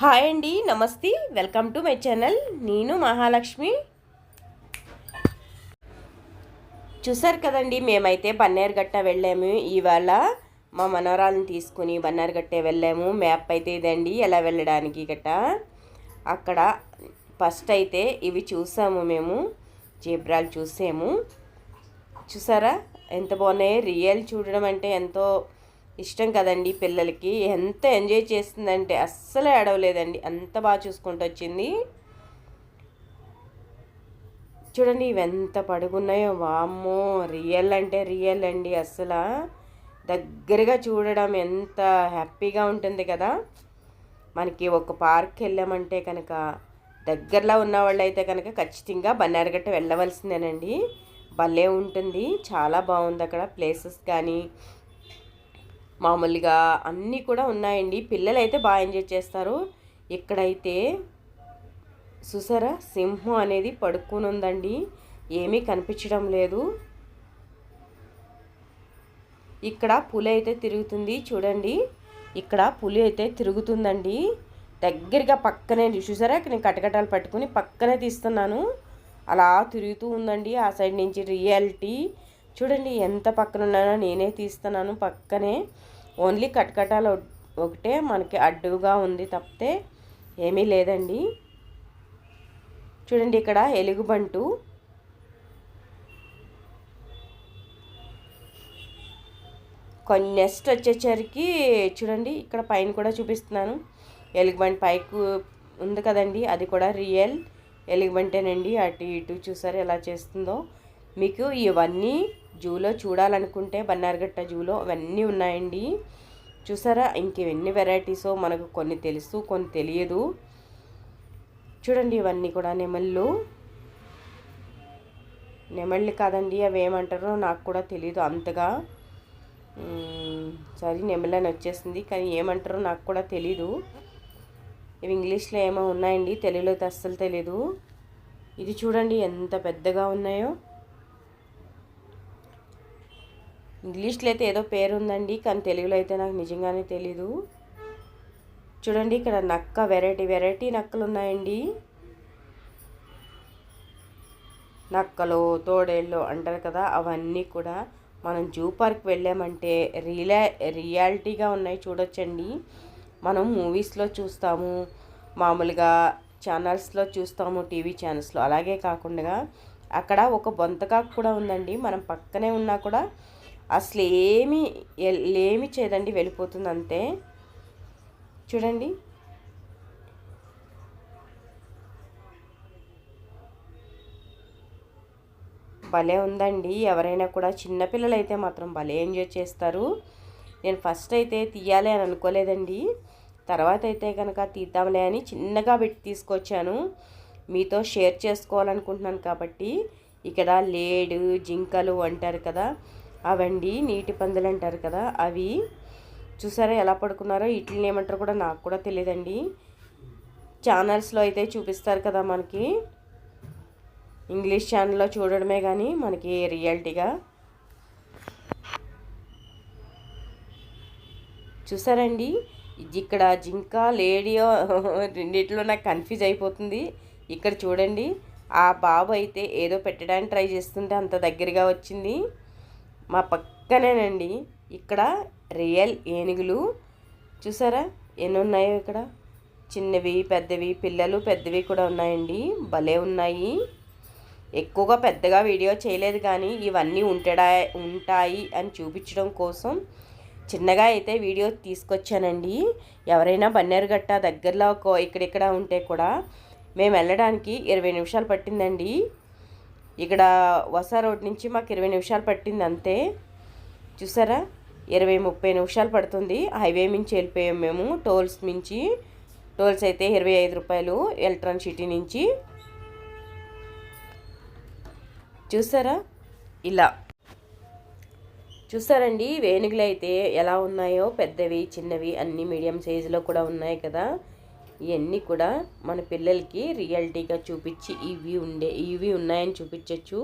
Hi అండి నమస్తే. Welcome to my channel. నేను మహాలక్ష్మి. చూసారు కదండి మేమైతే బన్నేరుగట్ట వెళ్ళాము. ఇవాళ మా మనవరాలను తీసుకుని బన్నేరుగట్ట వెళ్ళాము. మ్యాప్ అయితే ఇదండి ఎలా వెళ్ళడానికి గట్ట. అక్కడ ఫస్ట్ అయితే ఇవి చూసాము మేము జీబ్రాలు చూసాము. చూసారా? ఎంత బాగున్నాయి? రియల్ చూడడం అంటే ఎంతో ఇష్టం కదండి పిల్లలకి. ఎంత ఎంజాయ్ చేస్తుందంటే అస్సలు ఏడవలేదండి. అంత బాగా చూసుకుంటూ వచ్చింది. చూడండి ఇవి ఎంత పడుకున్నాయో వామ్మో! రియల్ అంటే రియల్ అండి అస్సలు. దగ్గరగా చూడడం ఎంత హ్యాపీగా ఉంటుంది కదా. మనకి ఒక పార్క్ వెళ్ళామంటే కనుక దగ్గరలో ఉన్న వాళ్ళు అయితే కనుక ఖచ్చితంగా బన్నారగట్ట వెళ్ళవలసిందేనండి. భలే ఉంటుంది. చాలా బాగుంది అక్కడ ప్లేసెస్ కానీ మామూలుగా అన్నీ కూడా ఉన్నాయండి. పిల్లలు అయితే బాగా ఎంజాయ్ చేస్తారు. ఇక్కడైతే సుసర సింహం అనేది పడుకుని ఉందండి ఏమీ కనిపించడం లేదు. ఇక్కడ పులి అయితే తిరుగుతుంది చూడండి. ఇక్కడ పులి అయితే తిరుగుతుందండి. దగ్గరగా పక్కనే చూసారా? నేను కటకటాలు పట్టుకుని పక్కనే తీస్తున్నాను. అలా తిరుగుతూ ఉందండి. ఆ సైడ్ నుంచి రియాలిటీ. చూడండి ఎంత పక్కన ఉన్నానో నేనే తీస్తున్నాను. పక్కనే ఓన్లీ కటకటాలు ఒకటే మనకి అడ్డుగా ఉంది తప్పితే ఏమీ లేదండి. చూడండి ఇక్కడ ఎలుగుబంటు. కొన్ని నెక్స్ట్ వచ్చేసరికి చూడండి ఇక్కడ పైన కూడా చూపిస్తున్నాను. ఎలుగుబంటి పైకు ఉంది కదండి అది కూడా రియల్. ఎలుగుబంటేనండి అటు ఇటు చూసారు ఎలా చేస్తుందో. మీకు ఇవన్నీ జూలో చూడాలనుకుంటే బన్నార్గట్ట జూలో అవన్నీ ఉన్నాయండి. చూసారా? ఇంకెన్ని వెరైటీసో మనకు కొన్ని తెలుసు కొన్ని తెలియదు. చూడండి ఇవన్నీ కూడా నెమళ్ళు. నెమళ్ళు కాదండి అవి ఏమంటారో నాకు కూడా తెలియదు అంతగా. సరే నెమలని వచ్చేసింది కానీ ఏమంటారో నాకు కూడా తెలీదు. ఇవి ఇంగ్లీష్లో ఏమో ఉన్నాయండి తెలుగులో అస్సలు తెలీదు. ఇది చూడండి ఎంత పెద్దగా ఉన్నాయో. ఇంగ్లీష్లో అయితే ఏదో పేరు ఉందండి కానీ తెలుగులో అయితే నాకు నిజంగానే తెలీదు. చూడండి ఇక్కడ నక్క వెరైటీ వెరైటీ నక్కలు ఉన్నాయండి. నక్కలు తోడేళ్ళు అంటారు కదా అవన్నీ కూడా మనం జూ పార్క్ వెళ్ళామంటే రియలా రియాలిటీగా ఉన్నాయి చూడొచ్చండి. మనం మూవీస్లో చూస్తాము మామూలుగా ఛానల్స్లో చూస్తాము టీవీ ఛానల్స్లో. అలాగే కాకుండా అక్కడ ఒక బొంతకాకు కూడా ఉందండి మనం పక్కనే ఉన్నా కూడా అసలు ఏమి ఏమి చేయదండి వెళ్ళిపోతుంది అంతే చూడండి. భలే ఉందండి. ఎవరైనా కూడా చిన్నపిల్లలు అయితే మాత్రం భలే ఎంజాయ్ చేస్తారు. నేను ఫస్ట్ అయితే తీయాలి అని అనుకోలేదండి. తర్వాత అయితే కనుక తీద్దాంలే అని చిన్నగా పెట్టి తీసుకొచ్చాను. మీతో షేర్ చేసుకోవాలనుకుంటున్నాను కాబట్టి. ఇక్కడ లేడు జింకలు అంటారు కదా. అవండి నీటి పందులు అంటారు కదా అవి చూసారా ఎలా పడుకున్నారో? వీటిని ఏమంటారు కూడా నాకు కూడా తెలియదండి. ఛానల్స్లో అయితే చూపిస్తారు కదా మనకి. ఇంగ్లీష్ ఛానల్లో చూడడమే కానీ మనకి రియాలిటీగా. చూసారండి? ఇక్కడ జింక లేడియో రెండిట్లో నాకు కన్ఫ్యూజ్ అయిపోతుంది. ఇక్కడ చూడండి. ఆ బాబు అయితే ఏదో పెట్టడానికి ట్రై చేస్తుంటే అంత దగ్గరగా వచ్చింది. మా పక్కనేనండి. ఇక్కడ రియల్ ఏనుగులు. చూసారా? ఎన్ని ఉన్నాయో ఇక్కడ? చిన్నవి పెద్దవి పిల్లలు పెద్దవి కూడా ఉన్నాయండి. భలే ఉన్నాయి. ఎక్కువగా పెద్దగా వీడియో చేయలేదు కానీ ఇవన్నీ ఉంటడా ఉంటాయి అని చూపించడం కోసం చిన్నగా అయితే వీడియో తీసుకొచ్చానండి. ఎవరైనా బన్నేరుగట్ట దగ్గరలో ఒక ఇక్కడిక్కడ ఉంటే కూడా మేము వెళ్ళడానికి ఇరవై నిమిషాలు పట్టిందండి. ఇక్కడ వసా రోడ్ నుంచి మాకు ఇరవై నిమిషాలు పట్టింది అంతే. చూసారా? ఇరవై ముప్పై నిమిషాలు పడుతుంది. హైవే మించి వెళ్ళిపోయాం మేము టోల్స్ మించి. టోల్స్ అయితే ఇరవై ఐదు రూపాయలు ఎలక్ట్రాన్ సిటీ నుంచి. చూసారా? ఇలా. చూసారండి వేణుగులు అయితే ఎలా ఉన్నాయో పెద్దవి చిన్నవి అన్ని మీడియం సైజులో కూడా ఉన్నాయి కదా. ఇవన్నీ కూడా మన పిల్లలకి రియాలిటీగా చూపించి ఇవి ఉండే ఇవి ఉన్నాయని చూపించవచ్చు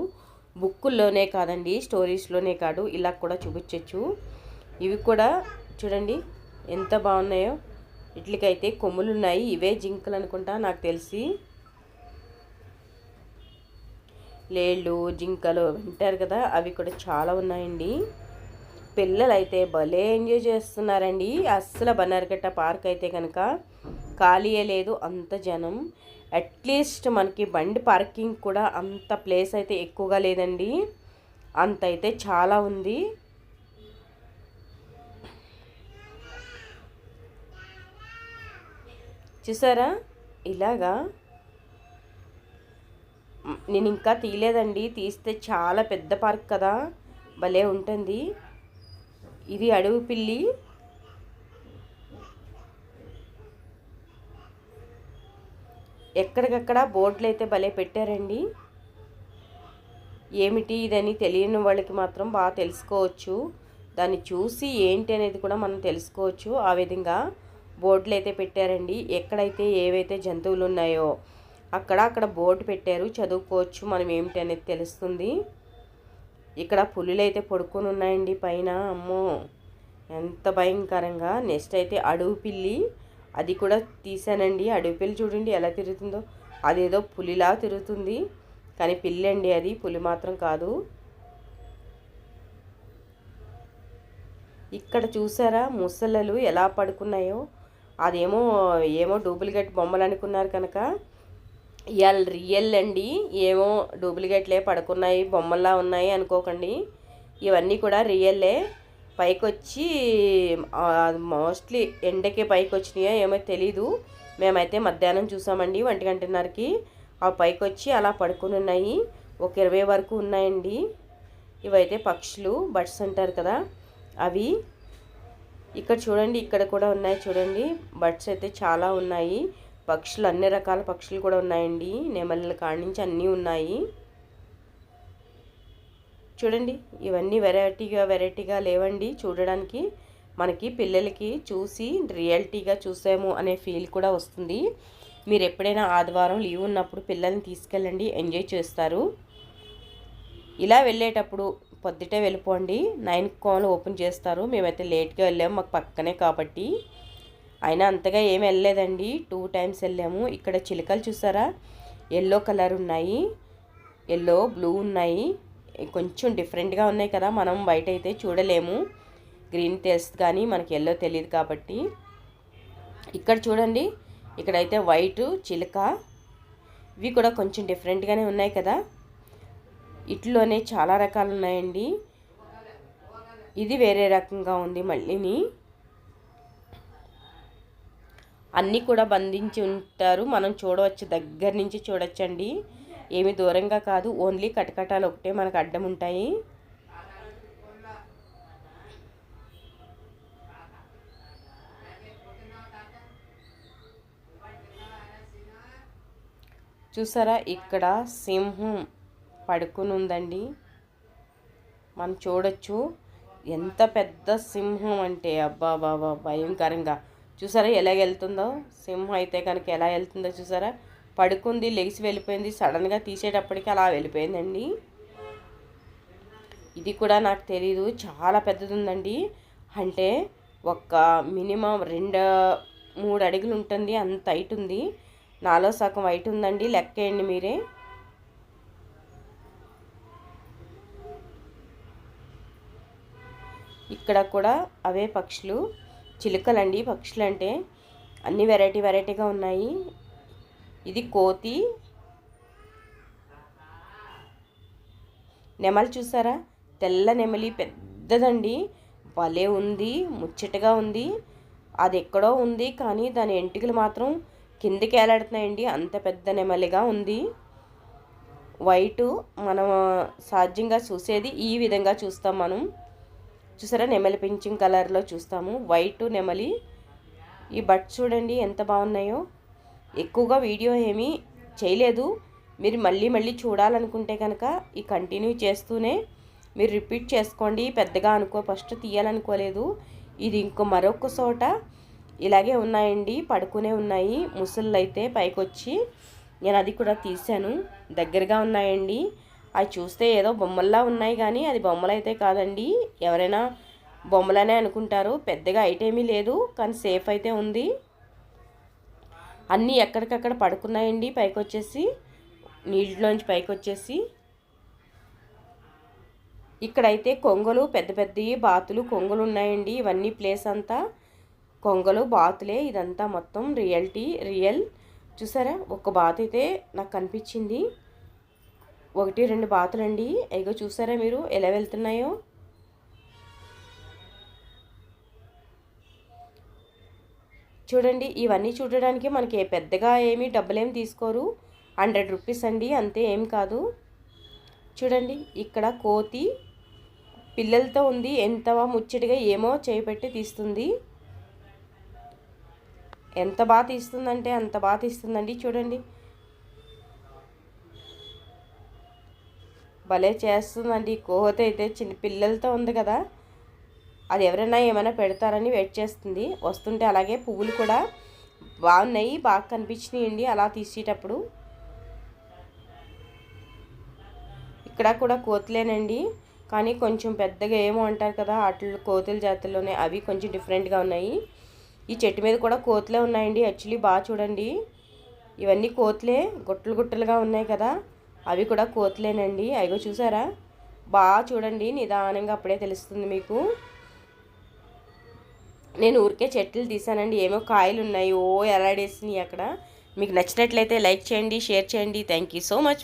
బుక్కుల్లోనే కాదండి స్టోరీస్లోనే కాదు ఇలా కూడా చూపించవచ్చు ఇవి కూడా చూడండి ఎంత బాగున్నాయో. ఇట్లకైతే కొమ్ములు ఉన్నాయి ఇవే జింకలు అనుకుంటా నాకు తెలిసి. లేళ్ళు జింకలు వింటారు కదా అవి కూడా చాలా ఉన్నాయండి. పిల్లలు అయితే భలే ఎంజాయ్ చేస్తున్నారండి. అస్సలు బనార్గట్ట పార్క్ అయితే కనుక ఖాళీయే లేదు అంత జనం. అట్లీస్ట్ మనకి బండి పార్కింగ్ కూడా అంత ప్లేస్ అయితే ఎక్కువగా లేదండి. అంత అయితే చాలా ఉంది. చూసారా? ఇలాగా నేను ఇంకా తీయలేదండి. తీస్తే చాలా పెద్ద పార్క్ కదా. భలే ఉంటుంది. ఇది అడవి పిల్లి. ఎక్కడికక్కడ బోర్డులు అయితే భలే పెట్టారండి. ఏమిటి ఇదని తెలియని వాళ్ళకి మాత్రం బాగా తెలుసుకోవచ్చు. దాన్ని చూసి ఏంటి అనేది కూడా మనం తెలుసుకోవచ్చు. ఆ విధంగా బోర్డులు అయితే పెట్టారండి. ఎక్కడైతే ఏవైతే జంతువులు ఉన్నాయో అక్కడ అక్కడ బోర్డు పెట్టారు. చదువుకోవచ్చు మనం ఏమిటి అనేది తెలుస్తుంది. ఇక్కడ పులులు అయితే పడుకొని ఉన్నాయండి పైన. అమ్మో! ఎంత భయంకరంగా. నెక్స్ట్ అయితే అడవి పిల్లి. అది కూడా తీసానండి అడవి పిల్లి చూడండి ఎలా తిరుగుతుందో. అదేదో పులిలా తిరుగుతుంది. కానీ పిల్లి అండి అది పులి మాత్రం కాదు. ఇక్కడ చూసారా ముసలలు ఎలా పడుకున్నాయో. అదేమో ఏమో డూప్లికేట్ బొమ్మలు అనుకున్నారు కనుక. ఇవాళ రియల్ అండి. ఏమో డూప్లికేట్లే పడుకున్నాయి బొమ్మల్లా ఉన్నాయి అనుకోకండి. ఇవన్నీ కూడా రియల్లే. పైకి వచ్చి మోస్ట్లీ ఎండకే పైకి వచ్చినాయో ఏమో తెలీదు. మేమైతే మధ్యాహ్నం చూసామండి ఒంటి గంటన్నరకి. ఆ పైకి వచ్చి అలా పడుకుని ఉన్నాయి ఒక ఇరవై వరకు ఉన్నాయండి. ఇవైతే పక్షులు బట్స్ అంటారు కదా అవి. ఇక్కడ చూడండి ఇక్కడ కూడా ఉన్నాయి చూడండి. బర్డ్స్ అయితే చాలా ఉన్నాయి. పక్షులు అన్ని రకాల పక్షులు కూడా ఉన్నాయండి. నెమళ్ళ కాడి నుంచి అన్నీ ఉన్నాయి. చూడండి ఇవన్నీ వెరైటీగా వెరైటీగా లేవండి. చూడడానికి మనకి పిల్లలకి చూసి రియాలిటీగా చూసాము అనే ఫీల్ కూడా వస్తుంది. మీరు ఎప్పుడైనా ఆదివారం లీవ్ ఉన్నప్పుడు పిల్లల్ని తీసుకెళ్ళండి ఎంజాయ్ చేస్తారు. ఇలా వెళ్ళేటప్పుడు పొద్దుటే వెళ్ళిపోండి. నైన్ కాల్ ఓపెన్ చేస్తారు. మేమైతే లేట్గా వెళ్ళాము మాకు పక్కనే కాబట్టి. అయినా అంతగా ఏమి వెళ్ళలేదండి. టూ టైమ్స్ వెళ్ళాము. ఇక్కడ చిలుకలు చూసారా? ఎల్లో కలర్ ఉన్నాయి. ఎల్లో బ్లూ ఉన్నాయి. కొంచెం డిఫరెంట్గా ఉన్నాయి కదా మనం బయట అయితే చూడలేము. గ్రీన్ తెలుసు కానీ మనకి ఎల్లో తెలియదు కాబట్టి. ఇక్కడ చూడండి ఇక్కడైతే వైట్ చిలుక ఇవి కూడా కొంచెం డిఫరెంట్గానే ఉన్నాయి కదా. ఇట్లోనే చాలా రకాలు ఉన్నాయండి ఇది వేరే రకంగా ఉంది మళ్ళీని. అన్నీ కూడా బంధించి ఉంటారు. మనం చూడవచ్చు దగ్గర నుంచి చూడొచ్చండి. ఏమి దూరంగా కాదు ఓన్లీ కటకటాలు ఒకటే మనకు అడ్డం ఉంటాయి. చూసారా? ఇక్కడ సింహం పడుకుని ఉందండి మనం చూడొచ్చు. ఎంత పెద్ద సింహం అంటే అబ్బా బాబా భయంకరంగా. చూసారా ఎలా వెళ్తుందో? సింహం అయితే కనుక ఎలా వెళ్తుందో చూసారా? పడుకుంది లెగిసి వెళ్ళిపోయింది. సడన్గా తీసేటప్పటికి అలా వెళ్ళిపోయిందండి. ఇది కూడా నాకు తెలీదు. చాలా పెద్దది ఉందండి అంటే ఒక మినిమం రెండు మూడు అడుగులు ఉంటుంది. అంత హైట్ ఉంది. నాలో సగం హైట్ ఉందండి. లెక్కేయండి మీరే. ఇక్కడ కూడా అవే పక్షులు. చిలుకలండి. పక్షులు అంటే అన్ని వెరైటీ వెరైటీగా ఉన్నాయి. ఇది కోతి. నెమలి చూసారా? తెల్ల నెమలి పెద్దదండి. భలే ఉంది ముచ్చటగా ఉంది. అది ఎక్కడో ఉంది కానీ దాని ఎంటికలు మాత్రం కిందికి ఏలాడుతున్నాయండి. అంత పెద్ద నెమలిగా ఉంది. వైటు మనం సాధ్యంగా చూసేది ఈ విధంగా చూస్తాం మనం. చూసారా? నెమలి పింఛింగ్ కలర్లో చూస్తాము. వైట్ నెమలి. ఈ బట్ చూడండి ఎంత బాగున్నాయో. ఎక్కువగా వీడియో ఏమీ చేయలేదు. మీరు మళ్ళీ మళ్ళీ చూడాలనుకుంటే కనుక ఈ కంటిన్యూ చేస్తూనే మీరు రిపీట్ చేసుకోండి. పెద్దగా అనుకో ఫస్ట్ తీయాలనుకోలేదు. ఇది ఇంకో మరొక చోట ఇలాగే ఉన్నాయండి. పడుకునే ఉన్నాయి. ముసళ్ళు అయితే పైకొచ్చి నేను అది కూడా తీశాను. దగ్గరగా ఉన్నాయండి. అవి చూస్తే ఏదో బొమ్మల్లా ఉన్నాయి కానీ అది బొమ్మలు అయితే కాదండి. ఎవరైనా బొమ్మలనే అనుకుంటారు. పెద్దగా ఐటేమీ లేదు. కానీ సేఫ్ అయితే ఉంది. అన్నీ ఎక్కడికక్కడ పడుకున్నాయండి పైకి వచ్చేసి నీళ్ళలోంచి పైకి వచ్చేసి ఇక్కడైతే కొంగలు పెద్ద పెద్దవి బాతులు కొంగలు ఉన్నాయండి. ఇవన్నీ ప్లేస్ అంతా కొంగలు బాతులే. ఇదంతా మొత్తం రియాలిటీ రియల్. చూసారా? ఒక బాత అయితే నాకు కనిపించింది. ఒకటి రెండు బాతులండి. అయ్యో చూసారా మీరు ఎలా వెళ్తున్నాయో? చూడండి ఇవన్నీ చూడడానికి మనకి పెద్దగా ఏమీ డబ్బులేం తీసుకోరు. హండ్రెడ్ రూపీస్ అండి అంతే ఏం కాదు. చూడండి ఇక్కడ కోతి పిల్లలతో ఉంది. ఎంత ముచ్చటిగా ఏమో చేపెట్టి తీస్తుంది. ఎంత బాగా తీస్తుందంటే అంత బాగా తీస్తుందండి చూడండి. భలే చేస్తుందండి కోత అయితే చిన్న పిల్లలతో ఉంది కదా. అది ఎవరైనా ఏమైనా పెడతారని వెయిట్ చేస్తుంది. వస్తుంటే అలాగే పువ్వులు కూడా బాగున్నాయి బాగా కనిపించినాయండి. అలా తీసేటప్పుడు. ఇక్కడ కూడా కోతులేనండి. కానీ కొంచెం పెద్దగా ఏమో అంటారు కదా అట్లు కోతుల జాతుల్లోనే అవి కొంచెం డిఫరెంట్గా ఉన్నాయి. ఈ చెట్టు మీద కూడా కోతులే ఉన్నాయండి. యాక్చువల్లీ బాగా చూడండి. ఇవన్నీ కోతులే గుట్టలు గుట్టలుగా ఉన్నాయి కదా. అవి కూడా కోతులేనండి. అయ్యో చూసారా? బాగా చూడండి. నిదానంగా అప్పుడే తెలుస్తుంది మీకు. నేను ఊరికే చెట్లు తీసానండి ఏమో కాయలు ఉన్నాయి ఓ ఎలాడేసినాయి అక్కడ. మీకు నచ్చినట్లయితే లైక్ చేయండి షేర్ చేయండి. Thank you so much